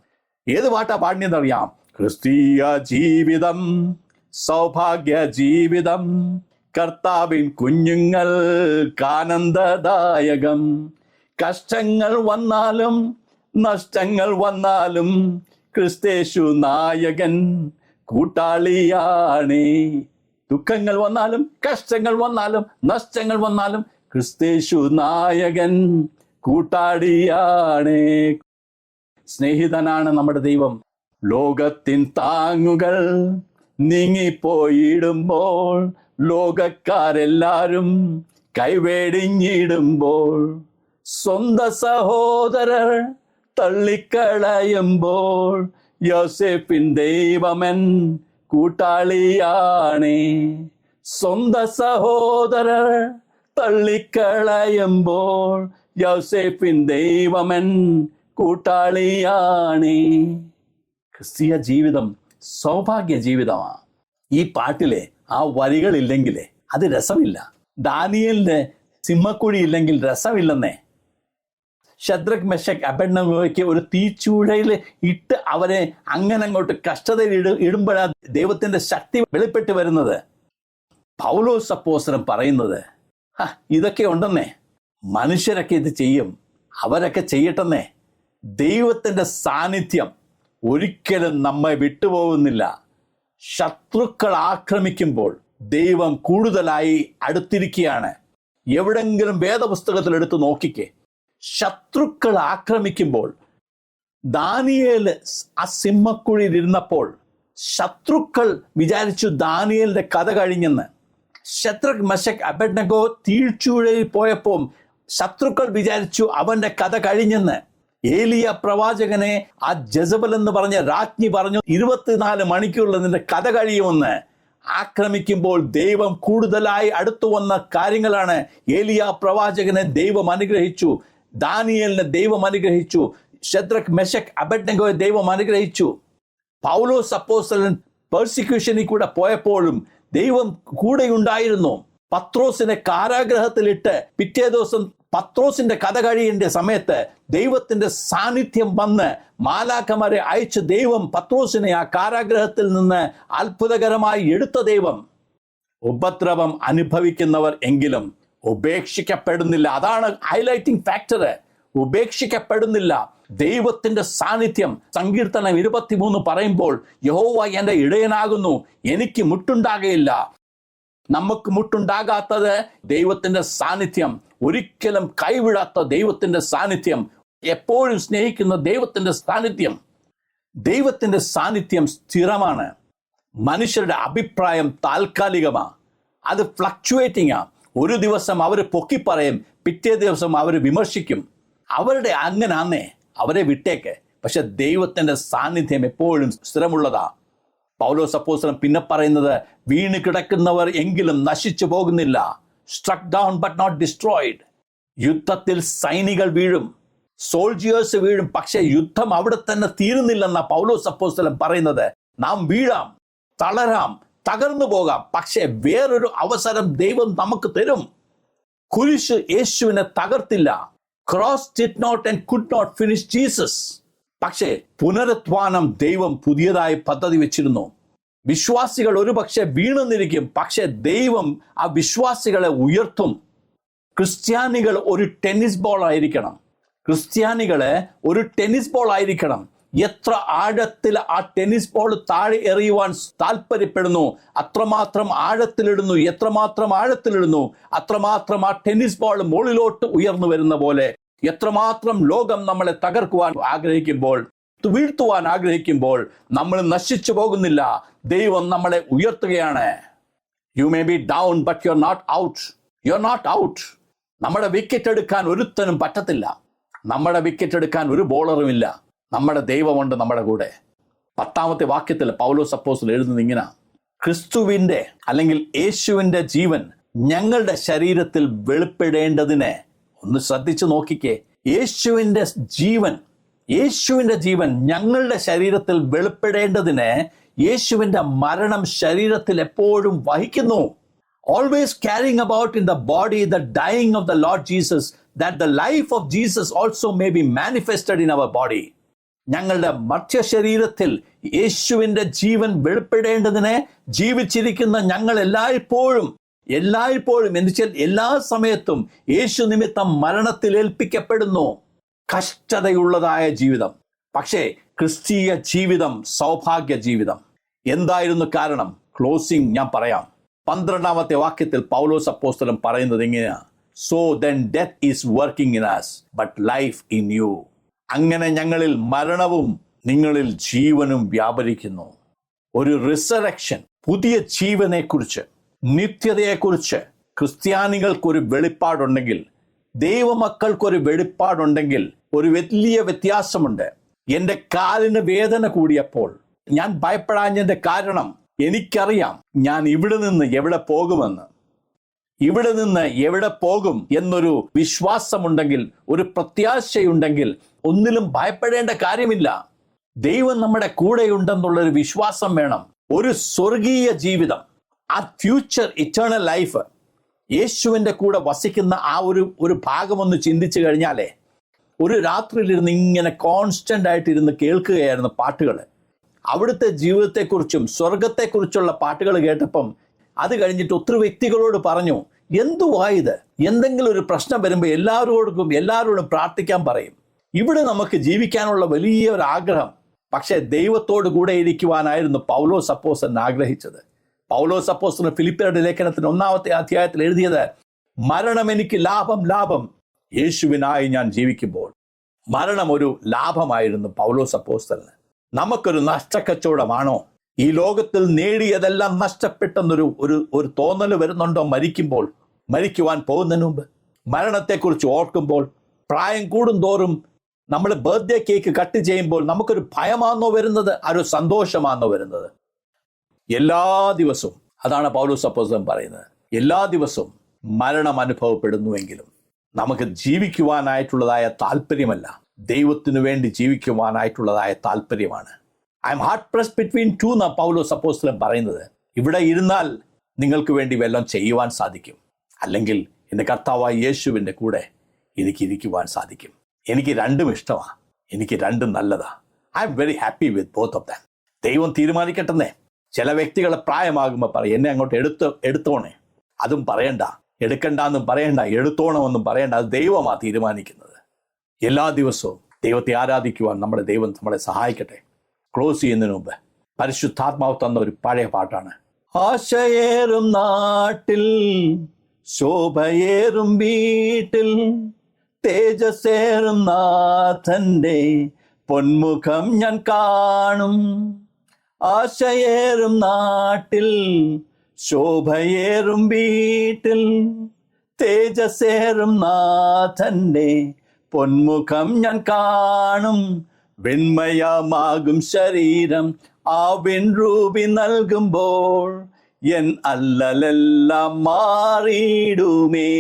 ഏത് പാട്ടാ പാടിയെന്നറിയാം ക്രിസ്തീയ ജീവിതം സൗഭാഗ്യ ജീവിതം കർത്താവിൻ കുഞ്ഞുങ്ങൾ കാനന്ദദായകം കഷ്ടങ്ങൾ വന്നാലും നഷ്ടങ്ങൾ വന്നാലും ക്രിസ്തേശു നായകൻ കൂട്ടാളിയാണേ. ദുഃഖങ്ങൾ വന്നാലും കഷ്ടങ്ങൾ വന്നാലും നഷ്ടങ്ങൾ വന്നാലും ക്രിസ്തേശു നായകൻ കൂട്ടാടിയാണ് സ്നേഹിതനാണ് നമ്മുടെ ദൈവം. ലോകത്തിൻ താങ്ങുകൾ നീങ്ങിപ്പോയിടുമ്പോൾ ലോകക്കാരെല്ലാരും കൈവേടിഞ്ഞിടുമ്പോൾ സ്വന്ത സഹോദരർ തള്ളിക്കളയുമ്പോൾ യോസെഫിൻ ദൈവമൻ കൂട്ടാളിയാണേ. സ്വന്ത സഹോദരർ തള്ളിക്കളയുമ്പോൾ യോസെഫിൻ ദൈവമൻ കൂട്ടാളിയാണേ. ക്രിസ്തീയ ജീവിതം സൗഭാഗ്യ ജീവിതമാണ് ഈ പാട്ടിലെ ആ വരികളില്ലെങ്കിലേ അത് രസമില്ല. ദാനിയലിന്റെ സിംഹക്കുഴി ഇല്ലെങ്കിൽ രസമില്ലെന്നേ. ഷദ്രക് മെഷക് അബെണ്ണയ്ക്ക് ഒരു തീച്ചൂഴയിൽ ഇട്ട് അവരെ അങ്ങനെ അങ്ങോട്ട് കഷ്ടതയിൽ ഇട ഇടുമ്പോഴാണ് ദൈവത്തിന്റെ ശക്തി വെളിപ്പെട്ട് വരുന്നത്. പൗലോ അപ്പോസ്തലൻ പറയുന്നത് "ഹ, ഇതൊക്കെ ഉണ്ടെന്നേ. മനുഷ്യരൊക്കെ ഇത് ചെയ്യും. അവരൊക്കെ ചെയ്യട്ടെന്നേ. ദൈവത്തിന്റെ സാന്നിധ്യം ഒരിക്കലും നമ്മെ വിട്ടുപോകുന്നില്ല. ശത്രുക്കൾ ആക്രമിക്കുമ്പോൾ ദൈവം കൂടുതലായി അടുത്തിരിക്കുകയാണ്. എവിടെങ്കിലും വേദപുസ്തകത്തിൽ എടുത്ത് നോക്കിക്കേ. ശത്രുക്കൾ ആക്രമിക്കുമ്പോൾ ദാനിയേൽ ആ സിംഹക്കുഴിയിൽ ഇരുന്നപ്പോൾ ശത്രുക്കൾ വിചാരിച്ചു ദാനിയേലിന്റെ കഥ കഴിഞ്ഞെന്ന്. ശത്രുക് മശക് അബഡ്നഗോ തീഴ്ചൂഴയിൽ പോയപ്പോൾ ശത്രുക്കൾ വിചാരിച്ചു അവന്റെ കഥ കഴിഞ്ഞെന്ന്. ഏലിയ പ്രവാചകനെ ആ ജസബൽ എന്ന് പറഞ്ഞ രാജ്ഞി പറഞ്ഞു ഇരുപത്തിനാല് മണിക്കൂറിൽ നിന്റെ കഥ കഴിയുമെന്ന്. ആക്രമിക്കുമ്പോൾ ദൈവം കൂടുതലായി അടുത്തു വന്ന കാര്യങ്ങളാണ്. ഏലിയ പ്രവാചകനെ ദൈവം അനുഗ്രഹിച്ചു. ദാനിയലിനെ ദൈവം അനുഗ്രഹിച്ചു. ഷദ്രക് മെഷക് അബഡ്നഗോയെ ദൈവം അനുഗ്രഹിച്ചു. പൗലോ അപ്പോസ്തലൻ പെർസിക്യൂഷനിൽ കൂടെ പോയപ്പോഴും ദൈവം കൂടെയുണ്ടായിരുന്നു. പത്രോസിനെ കാരാഗ്രഹത്തിലിട്ട് പിറ്റേ ദിവസം പത്രോസിന്റെ കഥ കഴിയേണ്ട സമയത്ത് ദൈവത്തിന്റെ സാന്നിധ്യം വന്ന് മാലാക്കമാരെ അയച്ച ദൈവം പത്രോസിനെ ആ കാരാഗ്രഹത്തിൽ നിന്ന് അത്ഭുതകരമായി എടുത്ത ദൈവം. ഉപദ്രവം അനുഭവിക്കുന്നവർ എങ്കിലും ഉപേക്ഷിക്കപ്പെടുന്നില്ല. അതാണ് ഹൈലൈറ്റിംഗ് ഫാക്ടർ ഉപേക്ഷിക്കപ്പെടുന്നില്ല. ദൈവത്തിന്റെ സാന്നിധ്യം സങ്കീർത്തനം ഇരുപത്തിമൂന്ന് പറയുമ്പോൾ യഹോവ എന്റെ ഇടയനാകുന്നു. എനിക്ക് മുട്ടുണ്ടാകയില്ല. നമുക്ക് മുട്ടുണ്ടാകാത്തത് ദൈവത്തിന്റെ സാന്നിധ്യം. ഒരിക്കലും കൈവിടാത്ത ദൈവത്തിന്റെ സാന്നിധ്യം. എപ്പോഴും സ്നേഹിക്കുന്ന ദൈവത്തിന്റെ സാന്നിധ്യം. ദൈവത്തിന്റെ സാന്നിധ്യം സ്ഥിരമാണ്. മനുഷ്യരുടെ അഭിപ്രായം താൽക്കാലികമാണ് അത് ഫ്ലക്ച്വേറ്റിംഗ് ആ. ഒരു ദിവസം അവർ പൊക്കിപ്പറയും പിറ്റേ ദിവസം അവർ വിമർശിക്കും. അവരുടെ അങ്ങനാന്നേ അവരെ വിട്ടേക്ക്. പക്ഷെ ദൈവത്തിന്റെ സാന്നിധ്യം എപ്പോഴും സ്ഥിരമുള്ളതാ. പൗലോ അപ്പോസ്തലൻ പിന്നെ പറയുന്നത് വീണ് കിടക്കുന്നവർ എങ്കിലും നശിച്ചു പോകുന്നില്ല. Struck down but not destroyed യുദ്ധത്തിൽ സൈനികൾ വീഴും. സോൾജിയേഴ്സ് വീഴും. പക്ഷെ യുദ്ധം അവിടെ തന്നെ തീരുന്നില്ലെന്ന പൗലോ അപ്പോസ്തലൻ പറയുന്നത്. നാം വീഴാം തളരാം. തകർന്നു പോകാം. പക്ഷെ വേറൊരു അവസരം ദൈവം നമുക്ക് തരും. കുരിശ് യേശുവിനെ തകർത്തില്ല. Cross did not and could not finish Jesus പക്ഷേ പുനരധ്വാനം ദൈവം പുതിയതായി പദ്ധതി വെച്ചിരുന്നു. വിശ്വാസികൾ ഒരുപക്ഷെ വീണെന്നിരിക്കും. പക്ഷേ ദൈവം ആ വിശ്വാസികളെ ഉയർത്തും. ക്രിസ്ത്യാനികൾ ഒരു ടെന്നീസ് ബോൾ ആയിരിക്കണം ക്രിസ്ത്യാനികളെ ഒരു ടെന്നീസ് ബോൾ ആയിരിക്കണം എത്ര ആഴത്തിൽ ആ ടെന്നീസ് ബോൾ താഴെ എറിയുവാൻ താല്പര്യപ്പെടുന്നു? അത്രമാത്രം ആഴത്തിലിടുന്നു എത്രമാത്രം ആഴത്തിലിടുന്നു അത്രമാത്രം ആ ടെന്നീസ് ബോൾ മുകളിലോട്ട് ഉയർന്നു വരുന്ന പോലെ എത്രമാത്രം ലോകം നമ്മളെ തകർക്കുവാൻ ആഗ്രഹിക്കുമ്പോൾ വീഴ്ത്തുവാൻ ആഗ്രഹിക്കുമ്പോൾ നമ്മൾ നശിച്ചു പോകുന്നില്ല. ദൈവം നമ്മളെ ഉയർത്തുകയാണ്. You may be down but you are not out you are not out നമ്മുടെ വിക്കറ്റ് എടുക്കാൻ ഒരുത്തനും പറ്റത്തില്ല. നമ്മുടെ വിക്കറ്റ് എടുക്കാൻ ഒരു ബോളറും ഇല്ല. നമ്മുടെ ദൈവമുണ്ട് നമ്മുടെ കൂടെ. പത്താമത്തെ വാക്യത്തിൽ പൗലോ സപ്പോസിൽ എഴുതുന്നത് ഇങ്ങനെ ക്രിസ്തുവിന്റെ അല്ലെങ്കിൽ യേശുവിന്റെ ജീവൻ ഞങ്ങളുടെ ശരീരത്തിൽ വെളിപ്പെടേണ്ടതിന് ഒന്ന് ശ്രദ്ധിച്ചു നോക്കിക്കേ. യേശുവിന്റെ ജീവൻ യേശുവിന്റെ ജീവൻ ഞങ്ങളുടെ ശരീരത്തിൽ വെളിപ്പെടേണ്ടതിന് യേശുവിന്റെ മരണം ശരീരത്തിൽ എപ്പോഴും വഹിക്കുന്നു. Always carrying about in the body the dying of the Lord Jesus that the life of Jesus also may be manifested in our body. ഞങ്ങളുടെ മർത്യശരീരത്തിൽ യേശുവിന്റെ ജീവൻ വെളിപ്പെടേണ്ടതിനെ ജീവിച്ചിരിക്കുന്ന ഞങ്ങൾ എല്ലായ്പ്പോഴും എല്ലായ്പ്പോഴും എന്ന് വെച്ചാൽ എല്ലാ സമയത്തും യേശു നിമിത്തം മരണത്തിൽ ഏൽപ്പിക്കപ്പെടുന്നു. കഷ്ടതയുള്ളതായ ജീവിതം. പക്ഷേ ക്രിസ്തീയ ജീവിതം സൗഭാഗ്യ ജീവിതം. എന്തായിരുന്നു കാരണം? ക്ലോസിംഗ് ഞാൻ പറയാം. പന്ത്രണ്ടാമത്തെ വാക്യത്തിൽ പൗലോസ് അപ്പോസ്തലൻ പറയുന്നത് എങ്ങനെയാ so then death is working in us but life in you അങ്ങനെ ഞങ്ങളിൽ മരണവും നിങ്ങളിൽ ജീവനും വ്യാപരിക്കുന്നു. ഒരു റിസറക്ഷൻ പുതിയ ജീവനെക്കുറിച്ച് നിത്യതയെക്കുറിച്ച് ക്രിസ്ത്യാനികൾക്കൊരു വെളിപ്പാടുണ്ടെങ്കിൽ ദൈവമക്കൾക്കൊരു വെളിപ്പാടുണ്ടെങ്കിൽ ഒരു വലിയ വ്യത്യാസമുണ്ട്. എന്റെ കാലിന് വേദന കൂടിയപ്പോൾ ഞാൻ ഭയപ്പെടാഞ്ഞതിന്റെ കാരണം എനിക്കറിയാം ഞാൻ ഇവിടെ നിന്ന് എവിടെ പോകുമെന്ന്. ഇവിടെ നിന്ന് എവിടെ പോകും എന്നൊരു വിശ്വാസമുണ്ടെങ്കിൽ ഒരു പ്രത്യാശയുണ്ടെങ്കിൽ ഒന്നിലും ഭയപ്പെടേണ്ട കാര്യമില്ല. ദൈവം നമ്മുടെ കൂടെയുണ്ടെന്നുള്ളൊരു വിശ്വാസം വേണം. ഒരു സ്വർഗീയ ജീവിതം. ആ ഫ്യൂച്ചർ ഇറ്റേണൽ ലൈഫ് യേശുവിന്റെ കൂടെ വസിക്കുന്ന ആ ഒരു ഒരു ഭാഗമൊന്ന് ചിന്തിച്ചു കഴിഞ്ഞാലേ ഒരു രാത്രിയിലിരുന്ന് ഇങ്ങനെ കോൺസ്റ്റന്റ് ആയിട്ട് ഇരുന്ന് കേൾക്കുകയായിരുന്നു പാട്ടുകൾ അവിടുത്തെ ജീവിതത്തെക്കുറിച്ചും സ്വർഗത്തെക്കുറിച്ചുള്ള പാട്ടുകൾ കേട്ടപ്പം അത് കഴിഞ്ഞിട്ട് ഒത്തിരി വ്യക്തികളോട് പറഞ്ഞു എന്തുവായത് എന്തെങ്കിലും ഒരു പ്രശ്നം വരുമ്പോൾ എല്ലാവരോടും എല്ലാവരോടും പ്രാർത്ഥിക്കാൻ പറയും. ഇവിടെ നമുക്ക് ജീവിക്കാനുള്ള വലിയ ഒരു ആഗ്രഹം പക്ഷേ ദൈവത്തോട് കൂടെ ഇരിക്കുവാനായിരുന്നു പൗലോ സപ്പോസൻ ആഗ്രഹിച്ചത്. പൗലോ സപ്പോസിന് ഫിലിപ്പിയുടെ ലേഖനത്തിന് ഒന്നാമത്തെ അധ്യായത്തിൽ എഴുതിയത് മരണം എനിക്ക് ലാഭം ലാഭം യേശുവിനായി ഞാൻ ജീവിക്കുമ്പോൾ. മരണം ഒരു ലാഭമായിരുന്നു പൗലോസ് അപ്പോസ്തലിന്. നമുക്കൊരു നഷ്ടക്കച്ചവടമാണോ? ഈ ലോകത്തിൽ നേടിയതെല്ലാം നഷ്ടപ്പെട്ടെന്നൊരു ഒരു ഒരു തോന്നൽ വരുന്നുണ്ടോ മരിക്കുമ്പോൾ? മരിക്കുവാൻ പോകുന്നതിന് മുമ്പ്? മരണത്തെക്കുറിച്ച് ഓർക്കുമ്പോൾ പ്രായം കൂടുന്തോറും നമ്മൾ ബർത്ത്ഡേ കേക്ക് കട്ട് ചെയ്യുമ്പോൾ നമുക്കൊരു ഭയമാണോ വരുന്നത്? ഒരു സന്തോഷമാണോ വരുന്നത്? എല്ലാ ദിവസവും അതാണ് പൗലോസ് അപ്പോസ്തലൻ പറയുന്നത് എല്ലാ ദിവസവും മരണം അനുഭവപ്പെടുന്നുവെങ്കിലും നമുക്ക് ജീവിക്കുവാനായിട്ടുള്ളതായ താല്പര്യമല്ല. ദൈവത്തിനു വേണ്ടി ജീവിക്കുവാനായിട്ടുള്ളതായ താല്പര്യമാണ്. I'm hard pressed between two എന്ന പൗലോസ് അപ്പോസ്തലൻ പറയുന്നത്. ഇവിടെ ഇരുന്നാൽ നിങ്ങൾക്ക് വേണ്ടി വല്ലതും ചെയ്യുവാൻ സാധിക്കും. അല്ലെങ്കിൽ എന്റെ കർത്താവായ യേശുവിന്റെ കൂടെ എനിക്ക് ഇരിക്കുവാൻ സാധിക്കും. എനിക്ക് രണ്ടും ഇഷ്ടമാണ് എനിക്ക് രണ്ടും നല്ലതാ. I'm very happy with both of them ദൈവം തീരുമാനിക്കട്ടെന്നേ. ചില വ്യക്തികളെ പ്രായമാകുമ്പോൾ പറയും എന്നെ അങ്ങോട്ട് എടുത്ത് എടുത്തോണേ. അതും പറയണ്ട. എടുക്കണ്ടെന്നും പറയണ്ട. എടുത്തോണമെന്നും പറയണ്ട. അത് ദൈവമാ തീരുമാനിക്കുന്നത്. എല്ലാ ദിവസവും ദൈവത്തെ ആരാധിക്കുവാൻ നമ്മുടെ ദൈവം നമ്മളെ സഹായിക്കട്ടെ. ക്ലോസ് ചെയ്യുന്നതിന് മുമ്പ് പരിശുദ്ധാത്മാവ് തന്ന ഒരു പഴയ പാട്ടാണ്. ആശയേറും നാട്ടിൽ ശോഭയേറും വീട്ടിൽ തേജസ്സേറും നാഥന്റെ പൊന്മുഖം ഞാൻ കാണും. ആശയേറും നാട്ടിൽ ശോഭയേറും വീട്ടിൽ തേജസേറും നാഥന്റെ പൊന്മുഖം ഞാൻ കാണും. വെണ്മയമാകും ശരീരം ആ വെൺരൂപി നൽകുമ്പോൾ എൻ അല്ലലെല്ലാം മാറിയിടുമേ.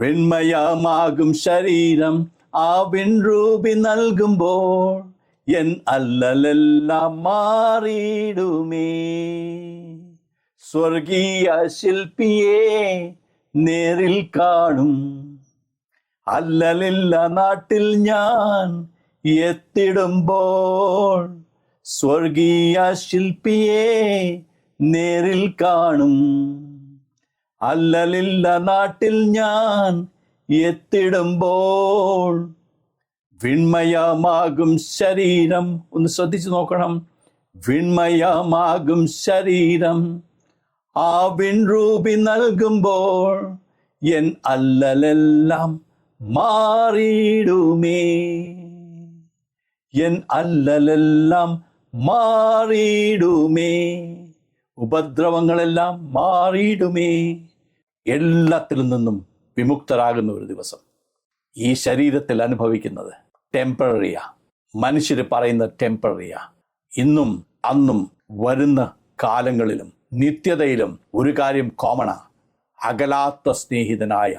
വെണ്മയമാകും ശരീരം ആ വെൺരൂപി നൽകുമ്പോൾ എൻ അല്ലലെല്ലാം മാറിയിടുമേ. സ്വർഗീയ ശില്പിയെ നേരിൽ കാണും. അല്ലലില്ല നാട്ടിൽ ഞാൻ എത്തിടുമ്പോൾ സ്വർഗീയ ശില്പിയെ നേരിൽ കാണും. അല്ലലില്ല നാട്ടിൽ ഞാൻ എത്തിടുമ്പോൾ വിൺമയമാകും ശരീരം. ഒന്ന് ശ്രദ്ധിച്ചു നോക്കണം. വിൺമയമാകും ശരീരം. ആ വിൺരൂപി നൽകുമ്പോൾ എൻ അല്ലലെല്ലാം മാറിയിടുമേ. എൻ അല്ലലെല്ലാം മാറിയിടുമേ. ഉപദ്രവങ്ങളെല്ലാം മാറിയിടുമേ. എല്ലാത്തിൽ നിന്നും വിമുക്തരാകുന്ന ഒരു ദിവസം. ഈ ശരീരത്തിൽ അനുഭവിക്കുന്നത് ടെമ്പററിയ മനുഷ്യർ പറയുന്ന ടെമ്പററിയ ഇന്നും അന്നും വരുന്ന കാലങ്ങളിലും നിത്യതയിലും ഒരു കാര്യം കോമണാ അകലാത്ത സ്നേഹിതനായ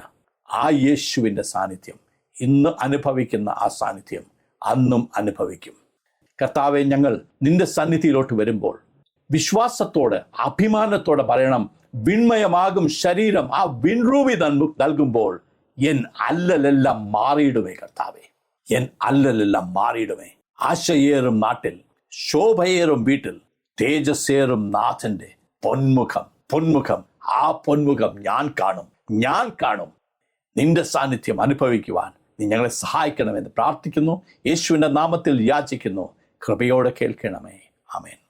ആ യേശുവിന്റെ സാന്നിധ്യം. ഇന്ന് അനുഭവിക്കുന്ന ആ സാന്നിധ്യം അന്നും അനുഭവിക്കും. കർത്താവെ ഞങ്ങൾ നിന്റെ സന്നിധിയിലോട്ട് വരുമ്പോൾ വിശ്വാസത്തോടെ അഭിമാനത്തോടെ പറയണം. വിൺമയമാകും ശരീരം. ആ നൽകു- നൽകുമ്പോൾ എൻ അല്ലലെല്ലാം മാറിയിടുമേ കർത്താവേ. എൻ അല്ലലെല്ലാം മാറിയിടുമേ. ആശയേറും നാട്ടിൽ ശോഭയേറും വീട്ടിൽ തേജസ്സേറും നാഥന്റെ പൊന്മുഖം പൊന്മുഖം ആ പൊന്മുഖം ഞാൻ കാണും ഞാൻ കാണും. നിന്റെ സാന്നിധ്യം അനുഭവിക്കുവാൻ നീ ഞങ്ങളെ സഹായിക്കണമെന്ന് പ്രാർത്ഥിക്കുന്നു. യേശുവിന്റെ നാമത്തിൽ യാചിക്കുന്നു. കൃപയോടെ കേൾക്കണമേ. ആമേൻ.